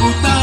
alta.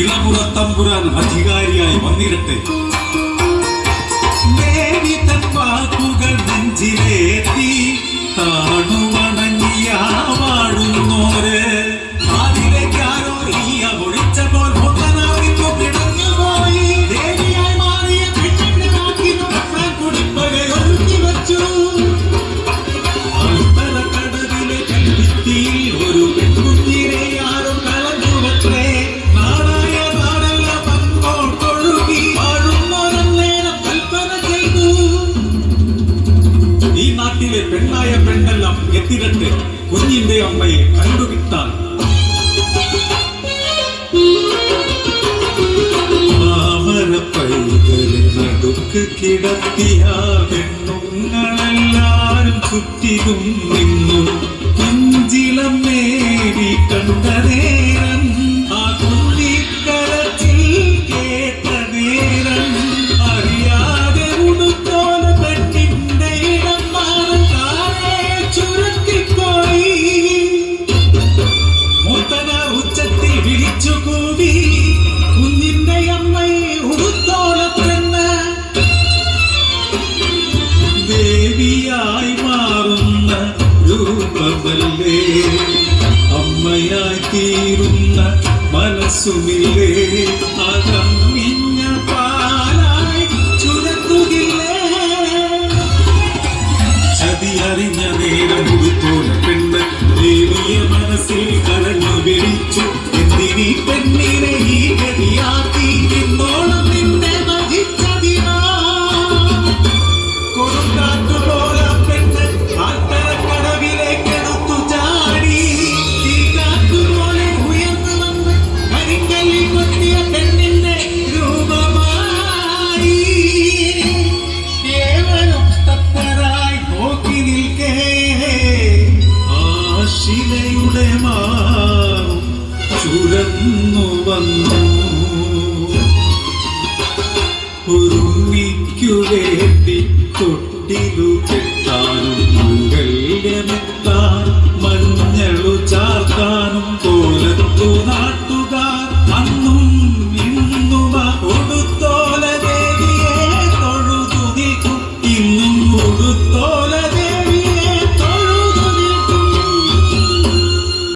ഇളപുറത്തമ്പുരാൻ അധികാരിയായി വന്നിരട്ടെ. ദേവി തൻ വാക്കുകൾ നെഞ്ചിലേത്തി താണുവാൻ പ്രായമായ പെണ്ണെല്ലാം എത്തിരട്ട് കുഞ്ഞിന്റെ അമ്മയെ കണ്ടുകിട്ടാൻ. നടുക്ക് കിടത്തിയ പെണ്ണുങ്ങളെല്ലാരും ചുറ്റിലും നിന്നു. പിഞ്ചിലം നേടി കണ്ടതേ To mil. Aman